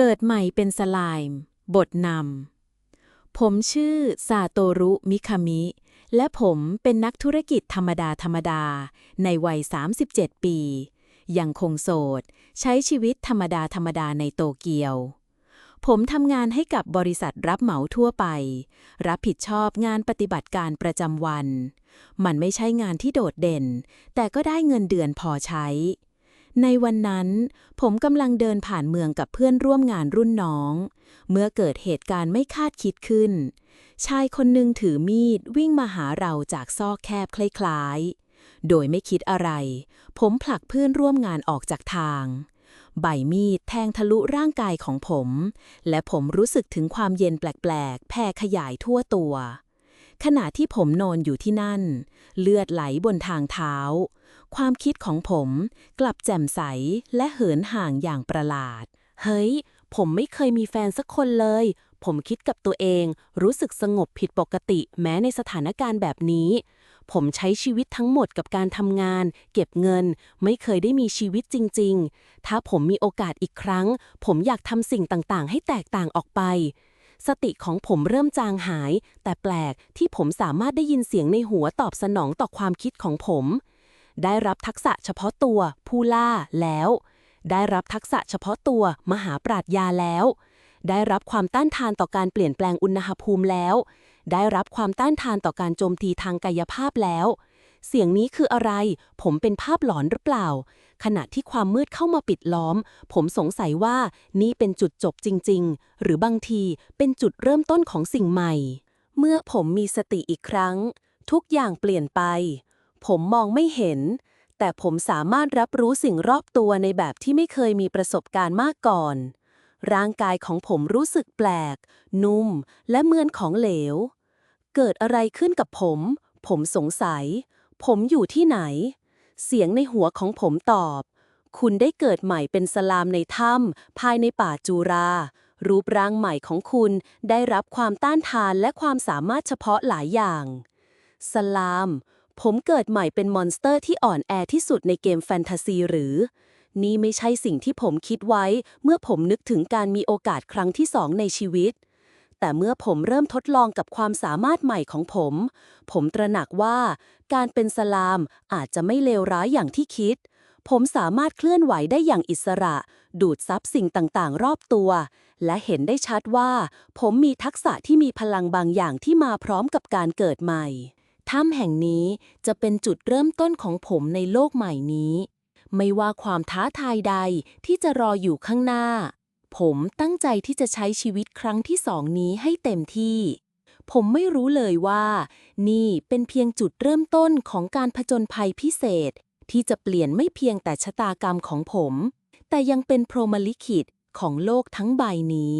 เกิดใหม่เป็นสไลม์บทนำ ผมชื่อซาโตรุ มิคามิ และผมเป็นนักธุรกิจธรรมดาธรรมดา ในวัย 37 ปี ยังคงโสด ใช้ชีวิตธรรมดาธรรมดาในโตเกียว ผมทำงานให้กับบริษัทรับเหมาทั่วไป รับผิดชอบงานปฏิบัติการประจำวัน มันไม่ใช่งานที่โดดเด่น แต่ก็ได้เงินเดือนพอใช้ ในวันนั้น ผมกำลังเดินผ่านเมืองกับเพื่อนร่วมงานรุ่นน้อง เมื่อเกิดเหตุการณ์ไม่คาดคิดขึ้น ชายคนหนึ่งถือมีดวิ่งมาหาเราจากซอกแคบคล้ายๆ โดยไม่คิดอะไร ผมผลักเพื่อนร่วมงานออกจากทาง ใบมีดแทงทะลุร่างกายของผม และผมรู้สึกถึงความเย็นแปลกๆ แผ่ขยายทั่วตัว ขณะที่ผมนอนอยู่ที่นั่น เลือดไหลบนทางเท้า ความคิดของผมกลับแจ่มใสและเหินห่างอย่างประหลาด เฮ้ย ผมไม่เคยมีแฟนสักคนเลย ผมคิดกับตัวเอง รู้สึกสงบผิดปกติแม้ในสถานการณ์แบบนี้ ผมใช้ชีวิตทั้งหมดกับการทำงาน เก็บเงิน ไม่เคยได้มีชีวิตจริง ๆ ถ้าผมมีโอกาสอีกครั้ง ผมอยากทำสิ่งต่างๆ ให้แตกต่างออกไป สติของผมเริ่มจางหาย แต่แปลกที่ผมสามารถได้ยินเสียงในหัวตอบสนองต่อความคิดของผม ได้รับทักษะเฉพาะตัวผู้ล่าแล้ว ได้รับทักษะเฉพาะตัวมหาปราชญาแล้ว ได้รับความต้านทานต่อการเปลี่ยนแปลงอุณหภูมิแล้ว ได้รับความต้านทานต่อการโจมตีทางกายภาพแล้ว เสียงนี้คืออะไร ผมเป็นภาพหลอนหรือเปล่า ขณะที่ความมืดเข้ามาปิดล้อม ผมสงสัยว่านี่เป็นจุดจบจริง ๆ หรือบางทีเป็นจุดเริ่มต้นของสิ่งใหม่ เมื่อผมมีสติอีกครั้ง ทุกอย่างเปลี่ยนไป ผมมองไม่เห็น แต่ผมสามารถรับรู้สิ่งรอบตัวในแบบที่ไม่เคยมีประสบการณ์มาก่อน ร่างกายของผมรู้สึกแปลก นุ่ม และเหมือนของเหลว เกิดอะไรขึ้นกับผม ผมสงสัย ผมอยู่ที่ไหน เสียงในหัวของผมตอบ คุณได้เกิดใหม่เป็นสลามในถ้ำภายในป่าจูรา รูปร่างใหม่ของคุณได้รับความต้านทานและความสามารถเฉพาะหลายอย่าง สลาม ผมเกิดใหม่เป็นมอนสเตอร์ที่อ่อนแอที่สุดในเกมแฟนตาซีหรือ นี่ไม่ใช่สิ่งที่ผมคิดไว้ เมื่อผมนึกถึงการมีโอกาสครั้งที่สองในชีวิต แต่เมื่อผมเริ่มทดลองกับความสามารถใหม่ของผม ผมตระหนักว่า การเป็นสลามอาจจะไม่เลวร้ายอย่างที่คิด ผมสามารถเคลื่อนไหวได้อย่างอิสระ ดูดซับสิ่งต่างๆ รอบตัว และเห็นได้ชัดว่า ผมมีทักษะที่มีพลังบางอย่างที่มาพร้อมกับการเกิดใหม่ ถ้ำแห่งนี้จะเป็นจุดเริ่มต้นของผมในโลกใหม่นี้ ไม่ว่าความท้าทายใดที่จะรออยู่ข้างหน้า ผมตั้งใจที่จะใช้ชีวิตครั้งที่สองนี้ให้เต็มที่ ผมไม่รู้เลยว่า นี่เป็นเพียงจุดเริ่มต้นของการผจญภัยพิเศษ ที่จะเปลี่ยนไม่เพียงแต่ชะตากรรมของผม แต่ยังเป็นพรหมลิขิตของโลกทั้งใบนี้